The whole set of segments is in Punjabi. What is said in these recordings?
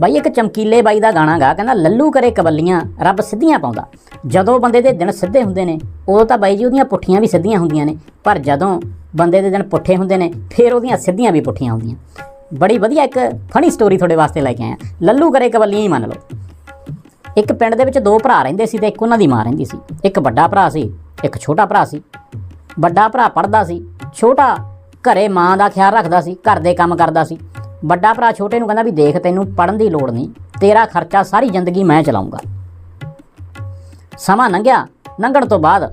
ਬਾਈ ਇੱਕ ਚਮਕੀਲੇ ਬਾਈ ਦਾ ਗਾਣਾ ਗਾ, ਕਹਿੰਦਾ, ਲੱਲੂ ਕਰੇ ਕਬੱਲੀਆਂ ਰੱਬ ਸਿੱਧੀਆਂ ਪਾਉਂਦਾ। ਜਦੋਂ ਬੰਦੇ ਦੇ ਦਿਨ ਸਿੱਧੇ ਹੁੰਦੇ ਨੇ, ਉਦੋਂ ਤਾਂ ਬਾਈ ਜੀ ਉਹਦੀਆਂ ਪੁੱਠੀਆਂ ਵੀ ਸਿੱਧੀਆਂ ਹੁੰਦੀਆਂ ਨੇ, ਪਰ ਜਦੋਂ ਬੰਦੇ ਦੇ ਦਿਨ ਪੁੱਠੇ ਹੁੰਦੇ ਨੇ, ਫਿਰ ਉਹਦੀਆਂ ਸਿੱਧੀਆਂ ਵੀ ਪੁੱਠੀਆਂ ਹੁੰਦੀਆਂ। ਬੜੀ ਵਧੀਆ ਇੱਕ ਫਨੀ ਸਟੋਰੀ ਤੁਹਾਡੇ ਵਾਸਤੇ ਲੈ ਕੇ ਆਇਆ। ਲੱਲੂ ਕਰੇ ਕਬੱਲੀਆਂ ਹੀ ਮੰਨ ਲਓ। ਇੱਕ ਪਿੰਡ ਦੇ ਵਿੱਚ ਦੋ ਭਰਾ ਰਹਿੰਦੇ ਸੀ ਤੇ ਇੱਕ ਉਹਨਾਂ ਦੀ ਮਾਂ ਰਹਿੰਦੀ ਸੀ। ਇੱਕ ਵੱਡਾ ਭਰਾ ਸੀ, ਇੱਕ ਛੋਟਾ ਭਰਾ ਸੀ। ਵੱਡਾ ਭਰਾ ਪੜਦਾ ਸੀ, ਛੋਟਾ ਘਰੇ ਮਾਂ ਦਾ ਖਿਆਲ ਰੱਖਦਾ ਸੀ, ਘਰ ਦੇ ਕੰਮ ਕਰਦਾ ਸੀ। ਵੱਡਾ ਭਰਾ ਛੋਟੇ ਨੂੰ ਕਹਿੰਦਾ ਵੀ ਦੇਖ ਤੈਨੂੰ ਪੜਨ ਦੀ ਲੋੜ ਨਹੀਂ, ਤੇਰਾ ਖਰਚਾ ਸਾਰੀ ਜ਼ਿੰਦਗੀ ਮੈਂ ਚਲਾਉਂਗਾ। ਸਮਾਂ ਲੰਘਿਆ, ਲੰਘਣ ਤੋਂ ਬਾਅਦ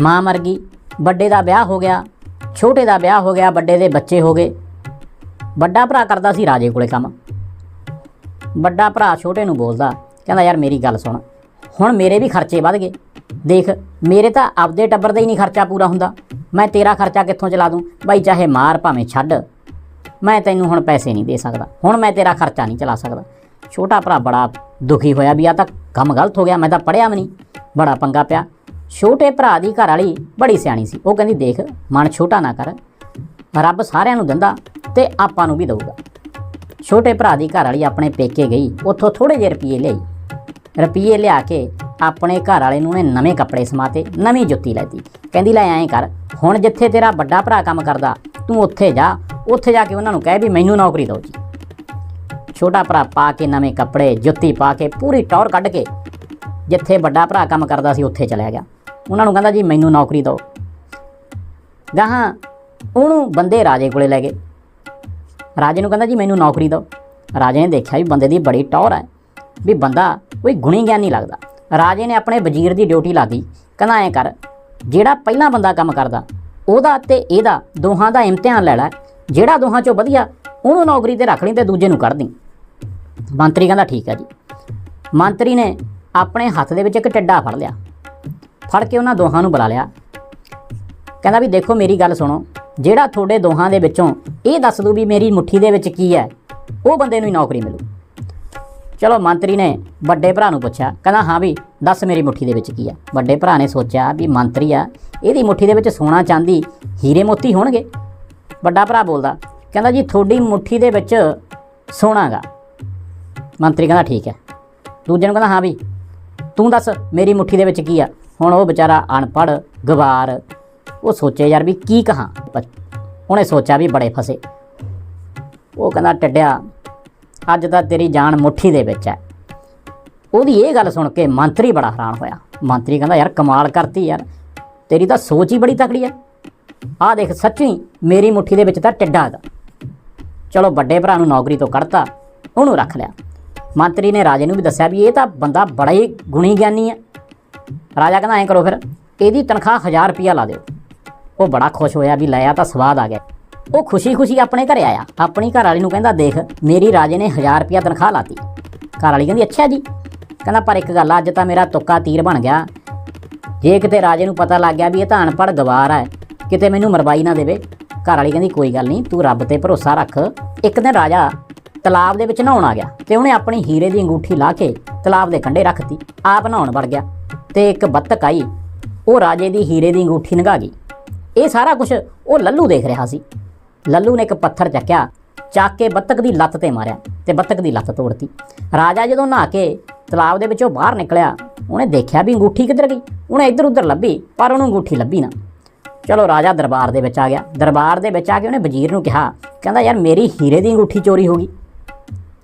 ਮਾਂ ਮਰ ਗਈ, ਵੱਡੇ ਦਾ ਵਿਆਹ ਹੋ ਗਿਆ, ਛੋਟੇ ਦਾ ਵਿਆਹ ਹੋ ਗਿਆ, ਵੱਡੇ ਦੇ ਬੱਚੇ ਹੋ ਗਏ। ਵੱਡਾ ਭਰਾ ਕਰਦਾ ਸੀ ਰਾਜੇ ਕੋਲੇ ਕੰਮ। ਵੱਡਾ ਭਰਾ ਛੋਟੇ ਨੂੰ ਬੋਲਦਾ, ਕਹਿੰਦਾ, ਯਾਰ ਮੇਰੀ ਗੱਲ ਸੁਣ, ਹੁਣ ਮੇਰੇ ਵੀ ਖਰਚੇ ਵੱਧ ਗਏ। ਦੇਖ, ਮੇਰੇ ਤਾਂ ਆਪਦੇ ਟੱਬਰ ਦਾ ਹੀ ਨਹੀਂ ਖਰਚਾ ਪੂਰਾ ਹੁੰਦਾ। ਮੈਂ ਤੇਰਾ ਖਰਚਾ ਕਿੱਥੋਂ ਚਲਾ ਦੂੰ? ਬਾਈ, ਚਾਹੇ ਮਾਰ ਭਾਵੇਂ ਛੱਡ ਮੈਂ ਤੈਨੂੰ ਹੁਣ ਪੈਸੇ ਨਹੀਂ ਦੇ ਸਕਦਾ। ਹੁਣ ਮੈਂ ਤੇਰਾ ਖਰਚਾ ਨਹੀਂ ਚਲਾ ਸਕਦਾ। ਛੋਟਾ ਭਰਾ ਬੜਾ ਦੁਖੀ ਹੋਇਆ ਵੀ ਆ ਤਾਂ ਕੰਮ ਗਲਤ ਹੋ ਗਿਆ, ਮੈਂ ਤਾਂ ਪੜਿਆ ਵੀ ਨਹੀਂ। ਬੜਾ ਪੰਗਾ ਪਿਆ। ਛੋਟੇ ਭਰਾ ਦੀ ਘਰ ਵਾਲੀ ਬੜੀ ਸਿਆਣੀ ਸੀ। ਉਹ ਕਹਿੰਦੀ, ਦੇਖ, ਮਨ ਛੋਟਾ ਨਾ ਕਰ। ਰੱਬ ਸਾਰਿਆਂ ਨੂੰ ਦਿੰਦਾ ਤੇ ਆਪਾਂ ਨੂੰ ਵੀ ਦਊਗਾ। ਛੋਟੇ ਭਰਾ ਦੀ ਘਰ ਵਾਲੀ ਆਪਣੇ ਪੇਕੇ ਗਈ। ਉੱਥੋਂ ਥੋੜੇ ਜਿਹੇ ਰੁਪਏ ਲਈ। ਰੁਪਏ ਲਿਆ ਕੇ ਆਪਣੇ ਘਰ ਵਾਲੇ ਨੂੰ ਨੇ ਨਵੇਂ ਕੱਪੜੇ ਸਮਾਤੇ, ਨਵੀਂ ਜੁੱਤੀ ਲੈਤੀ। ਕਹਿੰਦੀ, ਲੈ ਐਂ ਕਰ, ਹੁਣ ਜਿੱਥੇ ਤੇਰਾ ਵੱਡਾ ਭਰਾ ਕੰਮ ਕਰਦਾ, ਤੂੰ ਉੱਥੇ ਜਾ ਉੱਥੇ ਜਾ ਕੇ ਉਹਨਾਂ ਨੂੰ ਕਹਿ ਵੀ ਮੈਨੂੰ ਨੌਕਰੀ ਦਿਓ ਜੀ। ਛੋਟਾ ਭਰਾ ਪਾ ਕੇ, ਨਵੇਂ ਕੱਪੜੇ, ਜੁੱਤੀ ਪਾ ਕੇ, ਪੂਰੀ ਟੌਰ ਕੱਢ ਕੇ ਜਿੱਥੇ ਵੱਡਾ ਭਰਾ ਕੰਮ ਕਰਦਾ ਸੀ, ਉੱਥੇ ਚਲਿਆ ਗਿਆ। ਉਹਨਾਂ ਨੂੰ ਕਹਿੰਦਾ ਜੀ, ਮੈਨੂੰ ਨੌਕਰੀ ਦਿਓ। ਗਾਹਾਂ ਉਹਨੂੰ ਬੰਦੇ ਰਾਜੇ ਕੋਲੇ ਲੈ ਗਏ। ਰਾਜੇ ਨੂੰ ਕਹਿੰਦਾ ਜੀ, ਮੈਨੂੰ ਨੌਕਰੀ ਦਿਓ। ਰਾਜੇ ਨੇ ਦੇਖਿਆ ਵੀ ਬੰਦੇ ਦੀ ਬੜੀ ਟੌਰ ਹੈ, ਵੀ ਬੰਦਾ ਕੋਈ ਗੁਣੀ ਗਿਆਨੀ ਲੱਗਦਾ। ਰਾਜੇ ਨੇ ਆਪਣੇ ਵਜ਼ੀਰ ਦੀ ਡਿਊਟੀ ਲਾ ਗਈ। ਕਹਿੰਦਾ, ਐਂ ਕਰ, ਜਿਹੜਾ ਪਹਿਲਾਂ ਬੰਦਾ ਕੰਮ ਕਰਦਾ, ਉਹਦਾ ਤੇ ਇਹਦਾ ਦੋਹਾਂ ਦਾ ਇਮਤਿਹਾਨ ਲੈ ਲੈ ਜਿਹੜਾ ਦੋਹਾਂ ਚੋਂ ਵਧੀਆ, ਉਹਨੂੰ ਨੌਕਰੀ ਤੇ ਰੱਖ ਲਈ ਤੇ ਦੂਜੇ ਨੂੰ ਕੱਢ ਦੀ। ਮੰਤਰੀ ਕਹਿੰਦਾ ਠੀਕ ਹੈ ਜੀ। ਮੰਤਰੀ ਨੇ ਆਪਣੇ ਹੱਥ ਦੇ ਵਿੱਚ ਇੱਕ ਟੱਡਾ ਫੜ ਲਿਆ। ਫੜ ਕੇ ਉਹਨਾਂ ਦੋਹਾਂ ਨੂੰ ਬੁਲਾ ਲਿਆ। ਕਹਿੰਦਾ ਵੀ ਦੇਖੋ ਮੇਰੀ ਗੱਲ ਸੁਣੋ, ਜਿਹੜਾ ਤੁਹਾਡੇ ਦੋਹਾਂ ਦੇ ਵਿੱਚੋਂ ਇਹ ਦੱਸ ਦੂ ਵੀ ਮੇਰੀ ਮੁੱਠੀ ਦੇ ਵਿੱਚ ਕੀ ਹੈ, ਉਹ ਬੰਦੇ ਨੂੰ ਹੀ ਨੌਕਰੀ ਮਿਲੂ। ਚਲੋ ਮੰਤਰੀ ਨੇ ਵੱਡੇ ਭਰਾ ਨੂੰ ਪੁੱਛਿਆ, ਕਹਿੰਦਾ ਹਾਂ ਵੀ ਦੱਸ ਮੇਰੀ ਮੁੱਠੀ ਦੇ ਵਿੱਚ ਕੀ ਆ ਵੱਡੇ ਭਰਾ ਨੇ ਸੋਚਿਆ ਵੀ ਮੰਤਰੀ ਆ, ਇਹਦੀ ਮੁੱਠੀ ਦੇ ਵਿੱਚ ਸੋਨਾ ਚਾਂਦੀ ਹੀਰੇ ਮੋਤੀ ਹੋਣਗੇ। ਵੱਡਾ ਭਰਾ ਬੋਲਦਾ, ਕਹਿੰਦਾ ਜੀ ਤੁਹਾਡੀ ਮੁੱਠੀ ਦੇ ਵਿੱਚ ਸੋਨਾ ਗਾ ਮੰਤਰੀ ਕਹਿੰਦਾ ਠੀਕ ਹੈ। ਦੂਜੇ ਨੂੰ ਕਹਿੰਦਾ ਹਾਂ ਵੀ, ਤੂੰ ਦੱਸ ਮੇਰੀ ਮੁੱਠੀ ਦੇ ਵਿੱਚ ਕੀ ਆ? ਹੁਣ ਉਹ ਵਿਚਾਰਾ ਅਨਪੜ੍ਹ, ਗਵਾਰ, ਉਹ ਸੋਚੇ ਯਾਰ ਵੀ ਕੀ ਕਹਾਂ। ਪਰ ਉਹਨੇ ਸੋਚਿਆ ਵੀ ਬੜੇ ਫਸੇ। ਉਹ ਕਹਿੰਦਾ ਟੱਡਿਆ, ਅੱਜ ਤਾਂ ਤੇਰੀ ਜਾਨ ਮੁੱਠੀ ਦੇ ਵਿੱਚ ਹੈ। ਉਹਦੀ ਇਹ ਗੱਲ ਸੁਣ ਕੇ ਮੰਤਰੀ ਬੜਾ ਹੈਰਾਨ ਹੋਇਆ। ਮੰਤਰੀ ਕਹਿੰਦਾ ਯਾਰ ਕਮਾਲ ਕਰਤੀ ਯਾਰ, ਤੇਰੀ ਤਾਂ ਸੋਚ ਹੀ ਬੜੀ ਤਕੜੀ ਹੈ। ਆਹ ਦੇਖ ਸੱਚੀ ਮੇਰੀ ਮੁੱਠੀ ਦੇ ਵਿੱਚ ਤਾਂ ਟਿੱਡਾ ਹੈਗਾ। ਚਲੋ ਵੱਡੇ ਭਰਾ ਨੂੰ ਨੌਕਰੀ ਤੋਂ ਕੱਢਤਾ ਉਹਨੂੰ ਰੱਖ ਲਿਆ। ਮੰਤਰੀ ਨੇ ਰਾਜੇ ਨੂੰ ਵੀ ਦੱਸਿਆ ਵੀ ਇਹ ਤਾਂ ਬੰਦਾ ਬੜਾ ਹੀ ਗੁਣੀ ਗਿਆਨੀ ਹੈ। ਰਾਜਾ ਕਹਿੰਦਾ ਐਂ ਕਰੋ ਫਿਰ ਇਹਦੀ ਤਨਖਾਹ 1000 ਰੁਪਿਆ ਲਾ ਦਿਓ। ਉਹ ਬੜਾ ਖੁਸ਼ ਹੋਇਆ ਵੀ ਲਿਆ ਤਾਂ ਸਵਾਦ ਆ ਗਿਆ। ਉਹ ਖੁਸ਼ੀ-ਖੁਸ਼ੀ ਆਪਣੇ ਘਰੇ ਆਇਆ। ਆਪਣੀ ਘਰ ਵਾਲੀ ਨੂੰ ਕਹਿੰਦਾ ਦੇਖ ਮੇਰੀ ਰਾਜੇ ਨੇ 1000 ਰੁਪਿਆ ਤਨਖਾਹ ਲਾਤੀ। ਘਰ ਵਾਲੀ ਕਹਿੰਦੀ ਅੱਛਾ ਜੀ। ਕਹਿੰਦਾ ਪਰ ਇੱਕ ਗੱਲ ਆ, ਅੱਜ ਤਾਂ ਮੇਰਾ ਤੁੱਕਾ ਤੀਰ ਬਣ ਗਿਆ। ਜੇ ਕਿਤੇ ਰਾਜੇ ਨੂੰ ਪਤਾ ਲੱਗ ਗਿਆ ਵੀ ਇਹ ਤਾਂ ਅਨਪੜ੍ਹ ਗਵਾਰ ਹੈ ਕਿਤੇ ਮੈਨੂੰ ਮਰਵਾਈ ਨਾ ਦੇਵੇ। ਘਰ ਵਾਲੀ ਕਹਿੰਦੀ, ਕੋਈ ਗੱਲ ਨਹੀਂ, ਤੂੰ ਰੱਬ ਤੇ ਭਰੋਸਾ ਰੱਖ। ਇੱਕ ਦਿਨ ਰਾਜਾ ਤਲਾਬ ਦੇ ਵਿੱਚ ਨਹਾਉਣ ਆ ਗਿਆ ਤੇ ਉਹਨੇ ਆਪਣੀ ਹੀਰੇ ਦੀ ਅੰਗੂਠੀ ਲਾ ਕੇ ਤਲਾਬ ਦੇ ਕੰਢੇ ਰੱਖਤੀ ਆਪ ਨਹਾਉਣ ਵੜ ਗਿਆ ਤੇ ਇੱਕ ਬੱਤਕ ਆਈ, ਉਹ ਰਾਜੇ ਦੀ ਹੀਰੇ ਦੀ ਅੰਗੂਠੀ ਨਗਾ ਗਈ। ਇਹ ਸਾਰਾ ਕੁਝ ਉਹ ਲੱਲੂ ਦੇਖ ਰਿਹਾ ਸੀ। ਲੱਲੂ ਨੇ ਇੱਕ ਪੱਥਰ ਚੱਕਿਆ, ਚੱਕ ਕੇ ਬੱਤਕ ਦੀ ਲੱਤ ਤੇ ਮਾਰਿਆ ਤੇ ਬੱਤਕ ਦੀ ਲੱਤ ਤੋੜਤੀ। ਰਾਜਾ ਜਦੋਂ ਨਹਾ ਕੇ ਤਲਾਬ ਦੇ ਵਿੱਚੋਂ ਬਾਹਰ ਨਿਕਲਿਆ, ਉਹਨੇ ਦੇਖਿਆ ਵੀ ਅੰਗੂਠੀ ਕਿੱਧਰ ਗਈ। ਉਹਨੇ ਇੱਧਰ ਉੱਧਰ ਲੱਭੀ, ਪਰ ਉਹਨੂੰ ਅੰਗੂਠੀ ਲੱਭੀ ਨਾ। ਚਲੋ ਰਾਜਾ ਦਰਬਾਰ ਦੇ ਵਿੱਚ ਆ ਗਿਆ। ਦਰਬਾਰ ਦੇ ਵਿੱਚ ਆ ਕੇ ਉਹਨੇ ਵਜ਼ੀਰ ਨੂੰ ਕਿਹਾ, ਕਹਿੰਦਾ, ਯਾਰ, ਮੇਰੀ ਹੀਰੇ ਦੀ ਅੰਗੂਠੀ ਚੋਰੀ ਹੋ ਗਈ।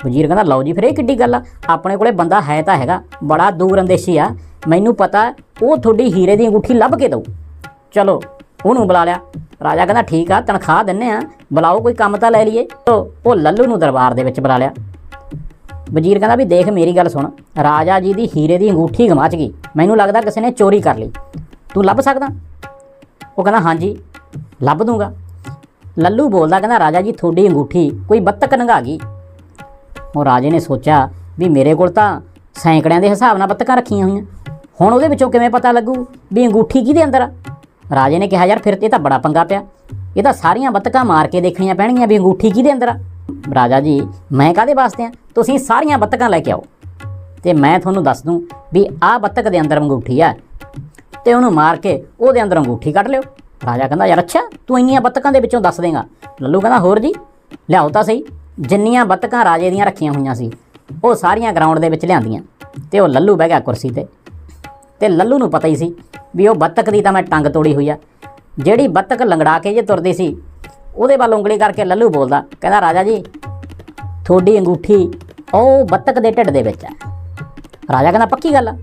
ਵਜ਼ੀਰ ਕਹਿੰਦਾ, ਲਓ ਜੀ, ਫਿਰ ਇਹ ਕਿੱਡੀ ਗੱਲ ਆ? ਆਪਣੇ ਕੋਲੇ ਬੰਦਾ ਹੈ ਤਾਂ ਹੈਗਾ, ਬੜਾ ਦੂਰ ਅੰਦੇਸ਼ੀ ਆ। ਮੈਨੂੰ ਪਤਾ, ਉਹ ਤੁਹਾਡੀ ਹੀਰੇ ਦੀ ਅੰਗੂਠੀ ਲੱਭ ਕੇ ਦਊ। ਚਲੋ, ਉਹਨੂੰ ਬੁਲਾ ਲਿਆ। ਰਾਜਾ ਕਹਿੰਦਾ, ਠੀਕ ਆ, ਤਨਖਾਹ ਦਿੰਨੇ ਆ। ਬੁਲਾਓ, ਕੋਈ ਕੰਮ ਤਾਂ ਲੈ ਲਈਏ। ਉਹ ਉਹ ਲੱਲੂ ਨੂੰ ਦਰਬਾਰ ਦੇ ਵਿੱਚ ਬੁਲਾ ਲਿਆ। ਵਜ਼ੀਰ ਕਹਿੰਦਾ ਵੀ, ਦੇਖ, ਮੇਰੀ ਗੱਲ ਸੁਣ। ਰਾਜਾ ਜੀ ਦੀ ਹੀਰੇ ਦੀ ਅੰਗੂਠੀ ਗਵਾਚ ਗਈ। ਮੈਨੂੰ ਲੱਗਦਾ ਕਿਸੇ ਨੇ ਚੋਰੀ ਕਰ ਲਈ। ਤੂੰ ਲੱਭ ਸਕਦਾ? ਉਹ ਕਹਿੰਦਾ, ਹਾਂਜੀ, ਲੱਭ ਦੂੰਗਾ। ਲੱਲੂ ਬੋਲਦਾ ਕਹਿੰਦਾ, ਰਾਜਾ ਜੀ, ਤੁਹਾਡੀ ਅੰਗੂਠੀ ਕੋਈ ਬੱਤਕ ਨੰਗਾ ਗਈ? ਉਹ ਰਾਜੇ ਨੇ ਸੋਚਿਆ ਵੀ ਮੇਰੇ ਕੋਲ ਤਾਂ ਸੈਂਕੜਿਆਂ ਦੇ ਹਿਸਾਬ ਨਾਲ ਬੱਤਕਾਂ ਰੱਖੀਆਂ ਹੋਈਆਂ। ਹੁਣ ਉਹਦੇ ਵਿੱਚੋਂ ਕਿਵੇਂ ਪਤਾ ਲੱਗੂ ਵੀ ਅੰਗੂਠੀ ਕਿਹਦੇ ਅੰਦਰ ਆ? ਰਾਜੇ ਨੇ ਕਿਹਾ, ਯਾਰ, ਫਿਰ ਇਹ ਤਾਂ ਬੜਾ ਪੰਗਾ ਪਿਆ। ਇਹ ਤਾਂ ਸਾਰੀਆਂ ਬੱਤਕਾਂ ਮਾਰ ਕੇ ਦੇਖਣੀਆਂ ਪੈਣਗੀਆਂ ਵੀ ਅੰਗੂਠੀ ਕਿਹਦੇ ਅੰਦਰ ਆ? ਰਾਜਾ ਜੀ, ਮੈਂ ਕਾਦੇ ਵਾਸਤੇ ਆ? ਤੁਸੀਂ ਸਾਰੀਆਂ ਬੱਤਕਾਂ ਲੈ ਕੇ ਆਓ। ਤੇ ਮੈਂ ਤੁਹਾਨੂੰ ਦੱਸ ਦੂੰ ਵੀ ਆਹ ਬੱਤਕ ਦੇ ਅੰਦਰ ਅੰਗੂਠੀ ਆ। ਤੇ ਉਹਨੂੰ ਮਾਰ ਕੇ ਉਹਦੇ ਅੰਦਰ ਅੰਗੂਠੀ ਕੱਢ ਲਿਓ। ਰਾਜਾ ਕਹਿੰਦਾ, ਯਾਰ ਅੱਛਾ, ਤੂੰ ਇੰਨੀਆਂ ਬੱਤਕਾਂ ਦੇ ਵਿੱਚੋਂ ਦੱਸ ਦੇਗਾ। ਲੱਲੂ ਕਹਿੰਦਾ, ਹੋਰ ਜੀ, ਲਿਆਓ ਤਾਂ ਸਹੀ। ਜਿੰਨੀਆਂ ਬੱਤਕਾਂ ਰਾਜੇ ਦੀਆਂ ਰੱਖੀਆਂ ਹੋਈਆਂ ਸੀ, ਉਹ ਸਾਰੀਆਂ ਗਰਾਊਂਡ ਦੇ ਵਿੱਚ ਲਿਆਂਦੀਆਂ। ਤੇ ਉਹ ਲੱਲੂ ਬਹਿ ਗਿਆ ਕੁਰਸੀ ਤੇ। ਤੇ ਲੱਲੂ ਨੂੰ ਪਤਾ ਹੀ ਸੀ ਵੀ ਉਹ ਬੱਤਕ ਦੀ ਤਾਂ ਮੈਂ ਟੰਗ ਤੋੜੀ ਹੋਈ ਆ। ਜਿਹੜੀ ਬੱਤਕ ਲੰਗੜਾ ਕੇ ਜੇ ਤੁਰਦੀ ਸੀ, ਉਹਦੇ ਵੱਲ ਉਂਗਲੀ ਕਰਕੇ ਲੱਲੂ ਬੋਲਦਾ, ਕਹਿੰਦਾ, ਰਾਜਾ ਜੀ, ਤੁਹਾਡੀ ਅੰਗੂਠੀ ਉਹ ਬੱਤਕ ਦੇ ਢਿੱਡ ਦੇ ਵਿੱਚ ਹੈ। ਰਾਜਾ ਕਹਿੰਦਾ, ਪੱਕੀ ਗੱਲ ਆ?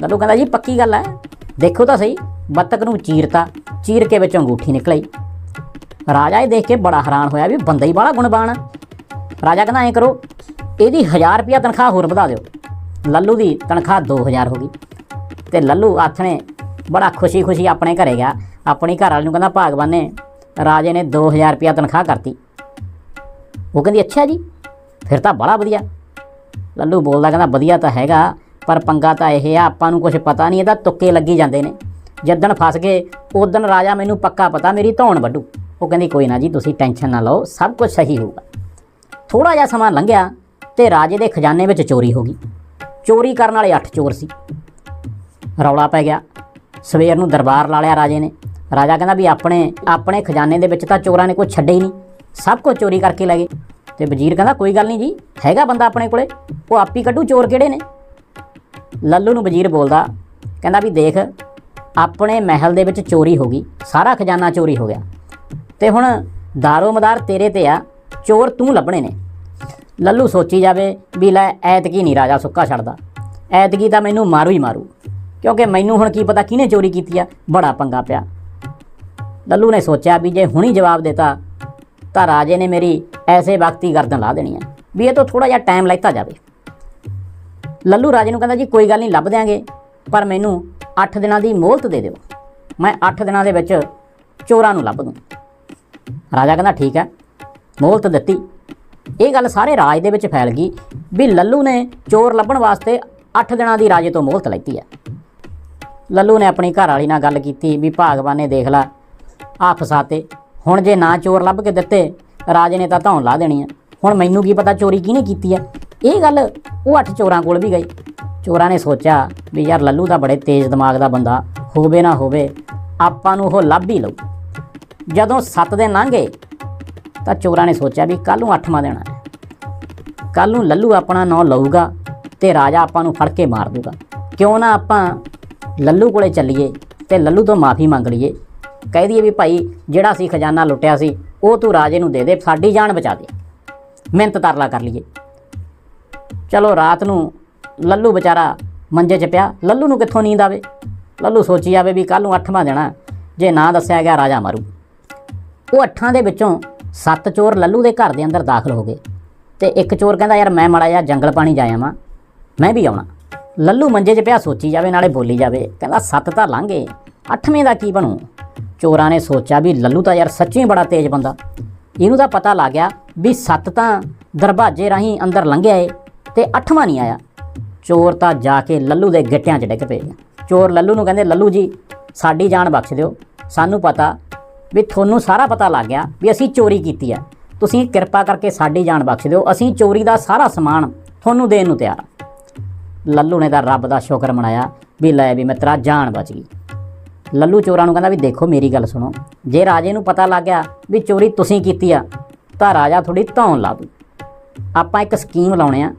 ਲੱਲੂ ਕਹਿੰਦਾ, ਜੀ, ਪੱਕੀ ਗੱਲ ਹੈ ਦੇਖੋ ਤਾਂ ਸਹੀ, ਬੱਤਕ ਨੂੰ ਚੀਰਤਾ ਚੀਰ ਕੇ ਵਿੱਚੋਂ ਅੰਗੂਠੀ ਨਿਕਲੀ। ਰਾਜਾ ਇਹ ਦੇਖ ਕੇ ਬੜਾ ਹੈਰਾਨ ਹੋਇਆ ਵੀ ਬੰਦਾ ਹੀ ਬੜਾ ਗੁਣਵਾਨ ਆ। ਰਾਜਾ ਕਹਿੰਦਾ ਐਂ ਕਰੋ, ਇਹਦੀ 1000 ਰੁਪਿਆ ਤਨਖਾਹ ਹੋਰ ਵਧਾ ਦਿਓ। ਲੱਲੂ ਦੀ ਤਨਖਾਹ 2000 ਹੋ ਗਈ। ਤੇ ਲੱਲੂ ਹੱਥ ਨੇ ਬੜਾ ਖੁਸ਼ੀ-ਖੁਸ਼ੀ ਆਪਣੇ ਘਰੇ ਗਿਆ। ਆਪਣੀ ਘਰ ਵਾਲੀ ਨੂੰ ਕਹਿੰਦਾ, ਭਾਗਵਾਨ ਨੇ, ਰਾਜੇ ਨੇ 2000 ਰੁਪਿਆ ਤਨਖਾਹ ਕਰਤੀ। ਉਹ ਕਹਿੰਦੀ, ਅੱਛਾ ਜੀ, ਫਿਰ ਤਾਂ ਬੜਾ ਵਧੀਆ। ਲੱਲੂ ਬੋਲਦਾ, ਕਹਿੰਦਾ, ਵਧੀਆ ਤਾਂ ਹੈਗਾ ਪਰ ਪੰਗਾ ਤਾਂ ਇਹ ਆ, ਆਪਾਂ ਨੂੰ ਕੁਝ ਪਤਾ ਨਹੀਂ, ਇਹਦਾ ਤੁੱਕੇ ਲੱਗੀ ਜਾਂਦੇ ਨੇ। ਜਿੱਦਣ ਫਸ ਗਏ ਉਦਣ ਰਾਜਾ ਮੈਨੂੰ ਪੱਕਾ ਪਤਾ ਮੇਰੀ ਧੌਣ ਵੱਢੂ। ਉਹ ਕਹਿੰਦੀ, ਕੋਈ ਨਾ ਜੀ, ਤੁਸੀਂ ਟੈਨਸ਼ਨ ਨਾ ਲਓ, ਸਭ ਕੁਝ ਸਹੀ ਹੋਊਗਾ। ਥੋੜਾ ਜਿਹਾ ਸਮਾਂ ਲੰਘਿਆ ਤੇ ਰਾਜੇ ਦੇ ਖਜ਼ਾਨੇ ਵਿੱਚ ਚੋਰੀ ਹੋ ਗਈ। ਚੋਰੀ ਕਰਨ ਵਾਲੇ 8 ਚੋਰ ਸੀ। ਰੌਲਾ ਪੈ ਗਿਆ। ਸਵੇਰ ਨੂੰ ਦਰਬਾਰ ਲਾ ਲਿਆ ਰਾਜੇ ਨੇ। ਰਾਜਾ ਕਹਿੰਦਾ ਵੀ ਆਪਣੇ ਆਪਣੇ ਖਜ਼ਾਨੇ ਦੇ ਵਿੱਚ ਤਾਂ ਚੋਰਾਂ ਨੇ ਕੁਝ ਛੱਡੇ ਹੀ ਨਹੀਂ। ਸਭ ਕੁਝ ਚੋਰੀ ਕਰਕੇ ਲੈ ਗਏ। ਤੇ ਵਜ਼ੀਰ ਕਹਿੰਦਾ, ਕੋਈ ਗੱਲ ਨਹੀਂ ਜੀ, ਹੈਗਾ ਬੰਦਾ ਆਪਣੇ ਕੋਲੇ। ਉਹ ਆਪੀ ਕੱਢੂ, ਚੋਰ ਕਿਹੜੇ ਨੇ? ਲੱਲੂ ਨੂੰ ਵਜ਼ੀਰ ਬੋਲਦਾ, ਕਹਿੰਦਾ ਵੀ ਦੇਖ, ਆਪਣੇ ਮਹਿਲ ਦੇ ਵਿੱਚ ਚੋਰੀ ਹੋ ਗਈ, ਸਾਰਾ ਖਜ਼ਾਨਾ ਚੋਰੀ ਹੋ ਗਿਆ। ਤੇ ਹੁਣ ਦਾਰੋ ਮਦਾਰ ਤੇਰੇ ਤੇ ਆ, ਚੋਰ ਤੂੰ ਲੱਭਣੇ ਨੇ। ਲੱਲੂ ਸੋਚੀ ਜਾਵੇ ਵੀ ਲੈ, ਐਤਕੀ ਨਹੀਂ ਰਾਜਾ ਸੁੱਕਾ ਛੱਡਦਾ। ਐਤਕੀ ਤਾਂ ਮੈਨੂੰ ਮਾਰੂ ਹੀ ਮਾਰੂ। ਕਿਉਂਕਿ ਮੈਨੂੰ ਹੁਣ ਕੀ ਪਤਾ ਕਿਹਨੇ ਚੋਰੀ ਕੀਤੀ ਆ, ਬੜਾ ਪੰਗਾ ਪਿਆ। ਲੱਲੂ ਨੇ ਸੋਚਿਆ ਵੀ ਜੇ ਹੁਣੀ ਜਵਾਬ ਦਿੱਤਾ, ਤਾਂ ਰਾਜੇ ਨੇ ਮੇਰੀ ਐਸੇ ਵਕਤ ਹੀ ਗਰਦਨ ਲਾ ਦੇਣੀ ਆ, ਵੀ ਇਹ ਤੋਂ ਥੋੜਾ ਜਿਹਾ ਟਾਈਮ ਲੈਤਾ ਜਾਵੇ। ਲੱਲੂ ਰਾਜੇ ਨੂੰ ਕਹਿੰਦਾ ਜੀ, ਕੋਈ ਗੱਲ ਨਹੀਂ, ਲੱਭ ਦਿਆਂਗੇ, ਪਰ ਮੈਨੂੰ 8 ਦਿਨਾਂ ਦੀ ਮੋਹਲਤ ਦੇ ਦਿਓ। ਮੈਂ 8 ਦਿਨਾਂ ਦੇ ਵਿੱਚ ਚੋਰਾਂ ਨੂੰ ਲੱਭ ਦੂੰ। ਰਾਜਾ ਕਹਿੰਦਾ, ਠੀਕ ਹੈ, ਮੋਹਲਤ ਦਿੱਤੀ। ਇਹ ਗੱਲ ਸਾਰੇ ਰਾਜ ਦੇ ਵਿੱਚ ਫੈਲ ਗਈ ਵੀ ਲੱਲੂ ਨੇ ਚੋਰ ਲੱਭਣ ਵਾਸਤੇ 8 ਦਿਨਾਂ ਦੀ ਰਾਜੇ ਤੋਂ ਮੋਹਲਤ ਲੈਤੀ ਹੈ। ਲੱਲੂ ਨੇ ਆਪਣੀ ਘਰ ਵਾਲੀ ਨਾਲ ਗੱਲ ਕੀਤੀ ਵੀ ਭਾਗਵਾਨ ਨੇ ਦੇਖ ਲਾ ਆ ਫਸਾਤੇ। ਹੁਣ ਜੇ ਨਾ ਚੋਰ ਲੱਭ ਕੇ ਦਿੱਤੇ, ਰਾਜੇ ਨੇ ਤਾਂ ਧੌਣ ਲਾ ਦੇਣੀ ਹੈ। ਹੁਣ ਮੈਨੂੰ ਕੀ ਪਤਾ ਚੋਰੀ ਕਿਹਨੇ ਕੀਤੀ ਹੈ? ਇਹ ਗੱਲ ਉਹ ਅੱਠ ਚੋਰਾਂ ਕੋਲ ਵੀ ਗਈ। ਚੋਰਾਂ ਨੇ ਸੋਚਿਆ ਵੀ ਯਾਰ ਲੱਲੂ ਤਾਂ ਬੜੇ ਤੇਜ਼ ਦਿਮਾਗ ਦਾ ਬੰਦਾ, ਹੋਵੇ ਨਾ ਹੋਵੇ, ਆਪਾਂ ਨੂੰ ਉਹ ਲੱਭ ਹੀ ਲਊ। ਜਦੋਂ 7 ਦਿਨ ਲੰਘੇ ਤਾਂ ਚੋਰਾਂ ਨੇ ਸੋਚਿਆ ਵੀ ਕੱਲ ਨੂੰ 8ਵਾਂ ਦੇਣਾ ਹੈ ਕੱਲ ਨੂੰ ਲੱਲੂ ਆਪਣਾ ਨਾਂ ਲਊਗਾ ਤੇ ਰਾਜਾ ਆਪਾਂ ਨੂੰ ਫੜ ਕੇ ਮਾਰ ਦੂਗਾ ਕਿਉਂ ਨਾ ਆਪਾਂ ਲੱਲੂ ਕੋਲੇ ਚੱਲੀਏ ਤੇ ਲੱਲੂ ਤੋਂ ਮਾਫੀ ਮੰਗ ਲਈਏ। ਕਹਿ ਦਈਏ ਵੀ ਭਾਈ, ਜਿਹੜਾ ਸੀ ਖਜ਼ਾਨਾ ਲੁੱਟਿਆ ਸੀ, ਉਹ ਤੂੰ ਰਾਜੇ ਨੂੰ ਦੇ ਦੇ, ਸਾਡੀ ਜਾਨ ਬਚਾ ਦੇ। ਮਿਹਨਤ ਤਰਲਾ ਕਰ ਲਈਏ। ਚਲੋ ਰਾਤ ਨੂੰ ਲੱਲੂ ਵਿਚਾਰਾ ਮੰਜੇ 'ਚ ਪਿਆ। ਲੱਲੂ ਨੂੰ ਕਿੱਥੋਂ ਨੀਂਦ ਆਵੇ? ਲੱਲੂ ਸੋਚੀ ਜਾਵੇ ਵੀ ਕੱਲ ਨੂੰ 8ਵਾਂ ਦੇਣਾ ਜੇ ਨਾ ਦੱਸਿਆ ਗਿਆ ਰਾਜਾ ਮਾਰੂ। ਉਹ ਅੱਠਾਂ ਦੇ ਵਿੱਚੋਂ ਸੱਤ ਚੋਰ ਲੱਲੂ ਦੇ ਘਰ ਦੇ ਅੰਦਰ ਦਾਖਲ ਹੋ ਗਏ। ਤੇ ਇੱਕ ਚੋਰ ਕਹਿੰਦਾ, ਯਾਰ ਮੈਂ ਮਾੜਾ ਜਿਹਾ ਜੰਗਲ ਪਾਣੀ ਜਾਇਆ ਆਵਾਂ। ਮੈਂ ਵੀ ਆਉਣਾ। ਲੱਲੂ ਮੰਜੇ 'ਚ ਪਿਆ, ਸੋਚੀ ਜਾਵੇ, ਨਾਲੇ ਬੋਲੀ ਜਾਵੇ। ਕਹਿੰਦਾ, ਸੱਤ ਤਾਂ ਲੰਘੇ, ਅੱਠਵੇਂ ਦਾ ਕੀ ਬਣੂ? ਚੋਰਾਂ ਨੇ ਸੋਚਿਆ ਵੀ ਲੱਲੂ ਤਾਂ ਯਾਰ ਸੱਚੀ ਬੜਾ ਤੇਜ਼ ਬੰਦਾ। ਇਹਨੂੰ ਤਾਂ ਪਤਾ ਲੱਗ ਗਿਆ ਵੀ ਸੱਤ ਤਾਂ ਦਰਵਾਜ਼ੇ ਰਾਹੀਂ ਅੰਦਰ ਲੰਘਿਆ ਏ। ਤੇ ਅੱਠਵਾਂ ਨਹੀਂ ਆਇਆ। ਚੋਰ ਤਾਂ ਜਾ ਕੇ ਲੱਲੂ ਦੇ ਗਿੱਟਿਆਂ 'ਚ ਡਿੱਗ ਪਏ ਚੋਰ ਲੱਲੂ ਨੂੰ ਕਹਿੰਦੇ, ਲੱਲੂ ਜੀ, ਸਾਡੀ ਜਾਨ ਬਖਸ਼ ਦਿਓ। ਸਾਨੂੰ ਪਤਾ ਵੀ ਤੁਹਾਨੂੰ ਸਾਰਾ ਪਤਾ ਲੱਗ ਗਿਆ ਵੀ ਅਸੀਂ ਚੋਰੀ ਕੀਤੀ ਆ ਤੁਸੀਂ ਕਿਰਪਾ ਕਰਕੇ ਸਾਡੀ ਜਾਨ ਬਖਸ਼ ਦਿਓ। ਅਸੀਂ ਚੋਰੀ ਦਾ ਸਾਰਾ ਸਮਾਨ ਤੁਹਾਨੂੰ ਦੇਣ ਨੂੰ ਤਿਆਰ ਲੱਲੂ ਨੇ ਤਾਂ ਰੱਬ ਦਾ ਸ਼ੁਕਰ ਮਨਾਇਆ ਵੀ ਲੈ ਵੀ ਮਿੱਤਰਾ, ਜਾਨ ਬਚ ਗਈ। ਲੱਲੂ ਚੋਰਾਂ ਨੂੰ ਕਹਿੰਦਾ ਵੀ ਦੇਖੋ ਮੇਰੀ ਗੱਲ ਸੁਣੋ। ਜੇ ਰਾਜੇ ਨੂੰ ਪਤਾ ਲੱਗ ਗਿਆ ਵੀ ਚੋਰੀ ਤੁਸੀਂ ਕੀਤੀ ਆ, ਤਾਂ ਰਾਜਾ ਥੋੜੀ ਧੌਣ ਲਾ ਦੂ। ਆਪਾਂ ਇੱਕ ਸਕੀਮ ਲਾਉਣੇ ਆ।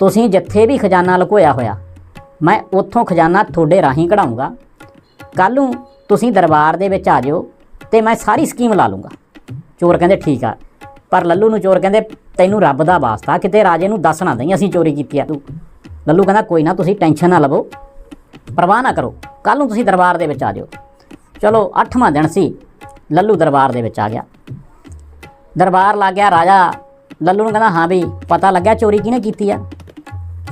ਤੁਸੀਂ ਜਿੱਥੇ ਵੀ ਖਜ਼ਾਨਾ ਲੁਕੋਇਆ ਹੋਇਆ। ਮੈਂ ਉੱਥੋਂ ਖਜ਼ਾਨਾ ਤੁਹਾਡੇ ਰਾਹੀਂ ਕਢਾਊਂਗਾ ਕੱਲ ਨੂੰ ਤੁਸੀਂ ਦਰਬਾਰ ਦੇ ਵਿੱਚ ਆ ਜਿਓ ਤੇ ਮੈਂ ਸਾਰੀ ਸਕੀਮ ਲਾ ਲੂੰਗਾ। ਚੋਰ ਕਹਿੰਦੇ ਠੀਕ ਆ, ਪਰ ਲੱਲੂ ਨੂੰ ਚੋਰ ਕਹਿੰਦੇ ਤੈਨੂੰ ਰੱਬ ਦਾ ਵਾਸਤਾ, ਕਿਤੇ ਰਾਜੇ ਨੂੰ ਦੱਸ ਨਾ ਦਈ ਅਸੀਂ ਚੋਰੀ ਕੀਤੀ ਆ ਤੂੰ। ਲੱਲੂ ਕਹਿੰਦਾ ਕੋਈ ਨਾ, ਤੁਸੀਂ ਟੈਨਸ਼ਨ ਨਾ ਲਵੋ, ਪਰਵਾਹ ਨਾ ਕਰੋ ਕੱਲ ਨੂੰ ਤੁਸੀਂ ਦਰਬਾਰ ਦੇ ਵਿੱਚ ਆ ਜਿਓ ਚਲੋ 8ਵਾਂ ਦਿਨ ਸੀ, ਲੱਲੂ ਦਰਬਾਰ ਦੇ ਵਿੱਚ ਆ ਗਿਆ। ਦਰਬਾਰ ਲੱਗ ਗਿਆ, ਰਾਜਾ ਲੱਲੂ ਨੂੰ ਕਹਿੰਦਾ, ਹਾਂ ਵੀ ਪਤਾ ਲੱਗਿਆ ਚੋਰੀ ਕਿਹਨੇ ਕੀਤੀ ਆ?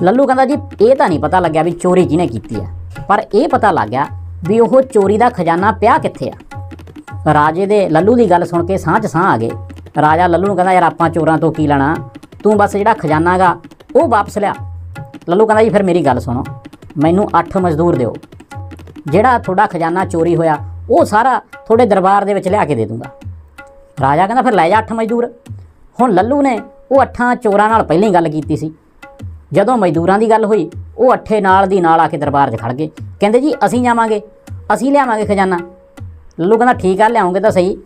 ਲੱਲੂ ਕਹਿੰਦਾ ਜੀ, ਇਹ ਤਾਂ ਨਹੀਂ ਪਤਾ ਲੱਗਿਆ ਵੀ ਚੋਰੀ ਕਿਹਨੇ ਕੀਤੀ ਹੈ। ਪਰ ਇਹ ਪਤਾ ਲੱਗ ਗਿਆ ਵੀ ਉਹ ਚੋਰੀ ਦਾ ਖਜ਼ਾਨਾ ਪਿਆ ਕਿੱਥੇ ਆ। ਰਾਜੇ ਦੇ ਲੱਲੂ ਦੀ ਗੱਲ ਸੁਣ ਕੇ ਸਾਹ 'ਚ ਸਾਹ ਆ ਗਏ ਰਾਜਾ ਲੱਲੂ ਨੂੰ ਕਹਿੰਦਾ, ਯਾਰ ਆਪਾਂ ਚੋਰਾਂ ਤੋਂ ਕੀ ਲੈਣਾ? ਤੂੰ ਬਸ ਜਿਹੜਾ ਖਜ਼ਾਨਾ ਗਾ ਉਹ ਵਾਪਸ ਲਿਆ। ਲੱਲੂ ਕਹਿੰਦਾ, ਜੀ, ਫਿਰ ਮੇਰੀ ਗੱਲ ਸੁਣੋ। ਮੈਨੂੰ 8 ਮਜ਼ਦੂਰ ਦਿਓ। ਜਿਹੜਾ ਤੁਹਾਡਾ ਖਜ਼ਾਨਾ ਚੋਰੀ ਹੋਇਆ, ਉਹ ਸਾਰਾ ਤੁਹਾਡੇ ਦਰਬਾਰ ਦੇ ਵਿੱਚ ਲਿਆ ਕੇ ਦੇ ਦੂੰਗਾ। ਰਾਜਾ ਕਹਿੰਦਾ, ਫਿਰ ਲੈ ਜਾ 8 ਮਜ਼ਦੂਰ। ਹੁਣ ਲੱਲੂ ਨੇ ਉਹ ਅੱਠਾਂ ਚੋਰਾਂ ਨਾਲ ਪਹਿਲਾਂ ਹੀ ਗੱਲ ਕੀਤੀ ਸੀ। ਜਦੋਂ ਮਜ਼ਦੂਰਾਂ ਦੀ ਗੱਲ ਹੋਈ, ਉਹ ਅੱਠੇ ਨਾਲ ਦੀ ਨਾਲ ਆ ਕੇ ਦਰਬਾਰ 'ਚ ਖੜ ਗਏ। ਕਹਿੰਦੇ ਜੀ, ਅਸੀਂ ਜਾਵਾਂਗੇ, ਅਸੀਂ ਲਿਆਵਾਂਗੇ ਖਜ਼ਾਨਾ। ਲੱਲੂ ਕਹਿੰਦਾ, ਠੀਕ ਆ, ਲਿਆਉਂਗੇ ਤਾਂ ਸਹੀ,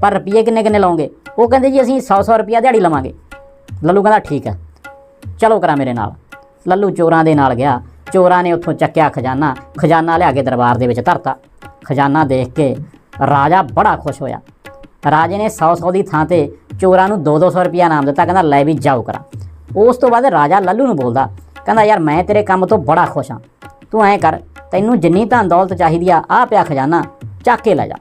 ਪਰ ਰੁਪਏ ਕਿੰਨੇ ਕਿੰਨੇ ਲਾਉਂਗੇ? ਉਹ ਕਹਿੰਦੇ ਜੀ, ਅਸੀਂ 100 100 ਰੁਪਿਆ ਦਿਹਾੜੀ ਲਵਾਂਗੇ। ਲੱਲੂ ਕਹਿੰਦਾ, ਠੀਕ ਆ, ਚਲੋ ਕਰਾਂ ਮੇਰੇ ਨਾਲ। ਲੱਲੂ ਚੋਰਾਂ ਦੇ ਨਾਲ ਗਿਆ। ਚੋਰਾਂ ਨੇ ਉੱਥੋਂ ਚੱਕਿਆ ਖਜ਼ਾਨਾ। ਖਜ਼ਾਨਾ ਲਿਆ ਕੇ ਦਰਬਾਰ ਦੇ ਵਿੱਚ ਧਰਤਾ। ਖਜ਼ਾਨਾ ਦੇਖ ਕੇ ਰਾਜਾ ਬੜਾ ਖੁਸ਼ ਹੋਇਆ। ਰਾਜੇ ਨੇ 100-100 ਦੀ ਥਾਂ ਤੇ ਚੋਰਾਂ ਨੂੰ 2-200 ਰੁਪਇਆ ਇਨਾਮ ਦਿੱਤਾ। ਕਹਿੰਦਾ, ਲੈ ਵੀ ਜਾਓ ਕਰਾਂ। ਉਸ ਤੋਂ ਬਾਅਦ ਰਾਜਾ ਲੱਲੂ ਨੂੰ ਬੋਲਦਾ, ਕਹਿੰਦਾ, ਯਾਰ, ਮੈਂ ਤੇਰੇ ਕੰਮ ਤੋਂ ਬੜਾ ਖੁਸ਼ ਹਾਂ। ਤੂੰ ਐਂ ਕਰ, ਤੈਨੂੰ ਜਿੰਨੀ ਧਨ ਦੌਲਤ ਚਾਹੀਦੀ ਆ ਆ ਪਿਆ ਖਜ਼ਾਨਾ ਚੱਕ ਕੇ ਲੈ ਜਾ।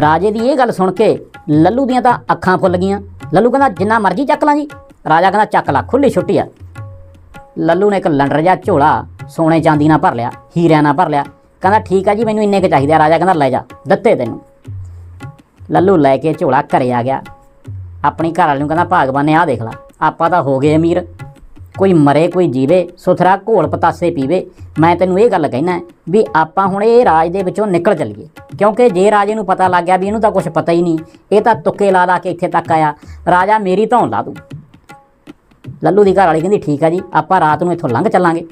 ਰਾਜੇ ਦੀ ਇਹ ਗੱਲ ਸੁਣ ਕੇ ਲੱਲੂ ਦੀਆਂ ਤਾਂ ਅੱਖਾਂ ਫੁੱਲ ਗਈਆਂ। ਲੱਲੂ ਕਹਿੰਦਾ, ਜਿੰਨਾ ਮਰਜ਼ੀ ਚੱਕ ਲਾਂ ਜੀ। ਰਾਜਾ ਕਹਿੰਦਾ, ਚੱਕ ਲਾ ਖੁੱਲੀ ਛੁੱਟੀ ਆ। ਲੱਲੂ ਨੇ ਇੱਕ ਲੰਡਰ ਜਿਹਾ ਝੋਲਾ ਸੋਨੇ ਚਾਂਦੀ ਨਾਲ ਭਰ ਲਿਆ, ਹੀਰਿਆਂ ਨਾਲ ਭਰ ਲਿਆ। ਕਹਿੰਦਾ, ਠੀਕ ਆ ਜੀ, ਮੈਨੂੰ ਇੰਨੇ ਕੁ ਚਾਹੀਦੇ ਆ। ਰਾਜਾ ਕਹਿੰਦਾ, ਲੈ ਜਾ, ਦਿੱਤੇ ਤੈਨੂੰ। ਲੱਲੂ ਲੈ ਕੇ ਝੋਲਾ ਘਰੇ ਆ ਗਿਆ। ਆਪਣੀ ਘਰ ਵਾਲੀ ਨੂੰ ਕਹਿੰਦਾ, ਭਾਗਵਾਨ ਨੇ ਆਹ ਦੇਖ ਲਾ। ਆਪਾਂ ਤਾਂ ਹੋ ਗਏ ਅਮੀਰ। ਕੋਈ ਮਰੇ, ਕੋਈ ਜੀਵੇ, ਸੁਥਰਾ ਘੋਲ ਪਤਾਸੇ ਪੀਵੇ। ਮੈਂ ਤੈਨੂੰ ਇਹ ਗੱਲ ਕਹਿਣਾ ਵੀ ਆਪਾਂ ਹੁਣ ਇਹ ਰਾਜ ਦੇ ਵਿੱਚੋਂ ਨਿਕਲ ਚੱਲੀਏ। ਕਿਉਂਕਿ ਜੇ ਰਾਜੇ ਨੂੰ ਪਤਾ ਲੱਗ ਗਿਆ ਵੀ ਇਹਨੂੰ ਤਾਂ ਕੁਝ ਪਤਾ ਹੀ ਨਹੀਂ, ਇਹ ਤਾਂ ਤੁੱਕੇ ਲਾ ਲਾ ਕੇ ਇੱਥੇ ਤੱਕ ਆਇਆ। ਰਾਜਾ ਮੇਰੀ ਧੌਣ ਲਾ ਦੂ। ਲੱਲੂ ਦੀ ਘਰ ਵਾਲੀ ਕਹਿੰਦੀ, ਠੀਕ ਆ ਜੀ, ਆਪਾਂ ਰਾਤ ਨੂੰ ਇੱਥੋਂ ਲੰਘ ਚੱਲਾਂਗੇ।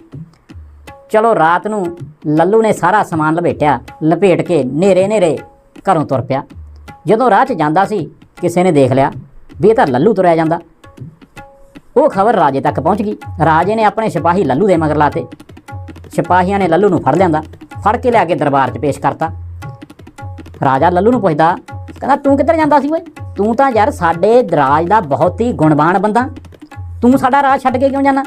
ਚਲੋ ਰਾਤ ਨੂੰ ਲੱਲੂ ਨੇ ਸਾਰਾ ਸਮਾਨ ਲਪੇਟਿਆ, ਲਪੇਟ ਕੇ ਨੇਰੇ ਨੇਰੇ ਘਰੋਂ ਤੁਰ ਪਿਆ। ਜਦੋਂ ਰਾਹ 'ਚ ਜਾਂਦਾ ਸੀ, ਕਿਸੇ ਨੇ ਦੇਖ ਲਿਆ ਵੀ ਇਹ ਤਾਂ ਲੱਲੂ ਤੁਰਿਆ ਜਾਂਦਾ। ਉਹ ਖਬਰ ਰਾਜੇ ਤੱਕ ਪਹੁੰਚ ਗਈ। ਰਾਜੇ ਨੇ ਆਪਣੇ ਸਿਪਾਹੀ ਲੱਲੂ ਦੇ ਮਗਰ ਲਾਤੇ। ਸਿਪਾਹੀਆਂ ਨੇ ਲੱਲੂ ਨੂੰ ਫੜ ਲਿਆਂਦਾ, ਫੜ ਕੇ ਲਿਆ ਕੇ ਦਰਬਾਰ 'ਚ ਪੇਸ਼ ਕਰਤਾ। ਰਾਜਾ ਲੱਲੂ ਨੂੰ ਪੁੱਛਦਾ, ਕਹਿੰਦਾ, ਤੂੰ ਕਿੱਧਰ ਜਾਂਦਾ ਸੀ ਓਏ? ਤੂੰ ਤਾਂ ਯਾਰ ਸਾਡੇ ਰਾਜ ਦਾ ਬਹੁਤ ਹੀ ਗੁਣਵਾਨ ਬੰਦਾ। ਤੂੰ ਸਾਡਾ ਰਾਜ ਛੱਡ ਕੇ ਕਿਉਂ ਜਾਣਾ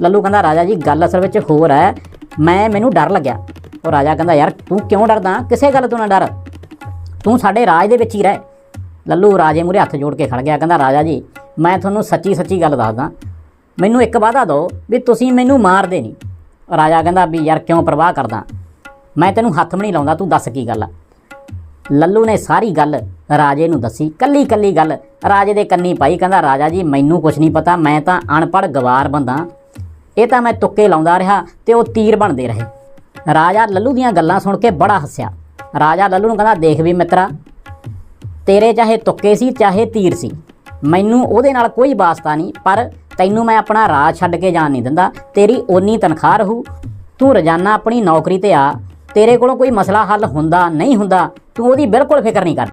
ਲੱਲੂ ਕਹਿੰਦਾ, ਰਾਜਾ ਜੀ, ਗੱਲ ਅਸਲ ਵਿੱਚ ਹੋਰ ਹੈ। ਮੈਂ, ਮੈਨੂੰ ਡਰ ਲੱਗਿਆ। ਉਹ ਰਾਜਾ ਕਹਿੰਦਾ, ਯਾਰ, ਤੂੰ ਕਿਉਂ ਡਰਦਾ? ਕਿਸੇ ਗੱਲ ਤੋਂ ਨਾ ਡਰ। ਤੂੰ ਸਾਡੇ ਰਾਜ ਦੇ ਵਿੱਚ ਹੀ ਰਹਿ। ਲੱਲੂ ਰਾਜੇ ਮੂਰੇ ਹੱਥ ਜੋੜ ਕੇ ਖੜ ਗਿਆ। ਕਹਿੰਦਾ, ਰਾਜਾ ਜੀ ਮੈਂ ਤੁਹਾਨੂੰ ਸੱਚੀ ਸੱਚੀ ਗੱਲ ਦੱਸਦਾ। ਮੈਨੂੰ ਇੱਕ ਵਾਅਦਾ ਦਿਓ ਵੀ ਤੁਸੀਂ ਮੈਨੂੰ ਮਾਰਦੇ ਨਹੀਂ। ਰਾਜਾ ਕਹਿੰਦਾ ਵੀ ਯਾਰ ਕਿਉਂ ਪਰਵਾਹ ਕਰਦਾ? ਮੈਂ ਤੈਨੂੰ ਹੱਥ ਵੀ ਨਹੀਂ ਲਾਉਂਦਾ, ਤੂੰ ਦੱਸ ਕੀ ਗੱਲ ਆ? ਲੱਲੂ ਨੇ ਸਾਰੀ ਗੱਲ ਰਾਜੇ ਨੂੰ ਦੱਸੀ। ਕੱਲੀ ਕੱਲੀ ਗੱਲ, ਰਾਜੇ ਦੇ ਕੰਨੀ ਪਾਈ, ਕਹਿੰਦਾ, ਰਾਜਾ ਜੀ, ਮੈਨੂੰ ਕੁਝ ਨਹੀਂ ਪਤਾ, ਮੈਂ ਤਾਂ ਅਨਪੜ੍ਹ ਗਵਾਰ ਬੰਦਾ। ਇਹ ਤਾਂ ਮੈਂ ਤੁੱਕੇ ਲਾਉਂਦਾ ਰਿਹਾ ਤੇ ਉਹ ਤੀਰ ਬਣਦੇ ਰਹੇ। ਰਾਜਾ ਲੱਲੂ ਦੀਆਂ ਗੱਲਾਂ ਸੁਣ ਕੇ ਬੜਾ ਹੱਸਿਆ। ਰਾਜਾ ਲੱਲੂ ਨੂੰ ਕਹਿੰਦਾ, ਦੇਖ ਵੀ ਮਿੱਤਰਾ, ਤੇਰੇ ਚਾਹੇ ਤੁੱਕੇ ਸੀ, ਚਾਹੇ ਤੀਰ ਸੀ ਮੈਨੂੰ ਉਹਦੇ ਨਾਲ ਕੋਈ ਵਾਸਤਾ ਨਹੀਂ, ਪਰ ਤੈਨੂੰ ਮੈਂ ਆਪਣਾ ਰਾਜ ਛੱਡ ਕੇ ਜਾਣ ਨਹੀਂ ਦਿੰਦਾ, ਤੇਰੀ ਓਨੀ ਤਨਖਾਹ ਰਹੂ। ਤੂੰ ਰੋਜ਼ਾਨਾ ਆਪਣੀ ਨੌਕਰੀ ਤੇ ਆ, ਤੇਰੇ ਕੋਲੋਂ ਕੋਈ ਮਸਲਾ ਹੱਲ ਹੁੰਦਾ ਨਹੀਂ ਹੁੰਦਾ, ਤੂੰ ਉਹਦੀ ਬਿਲਕੁਲ ਫਿਕਰ ਨਹੀਂ ਕਰ।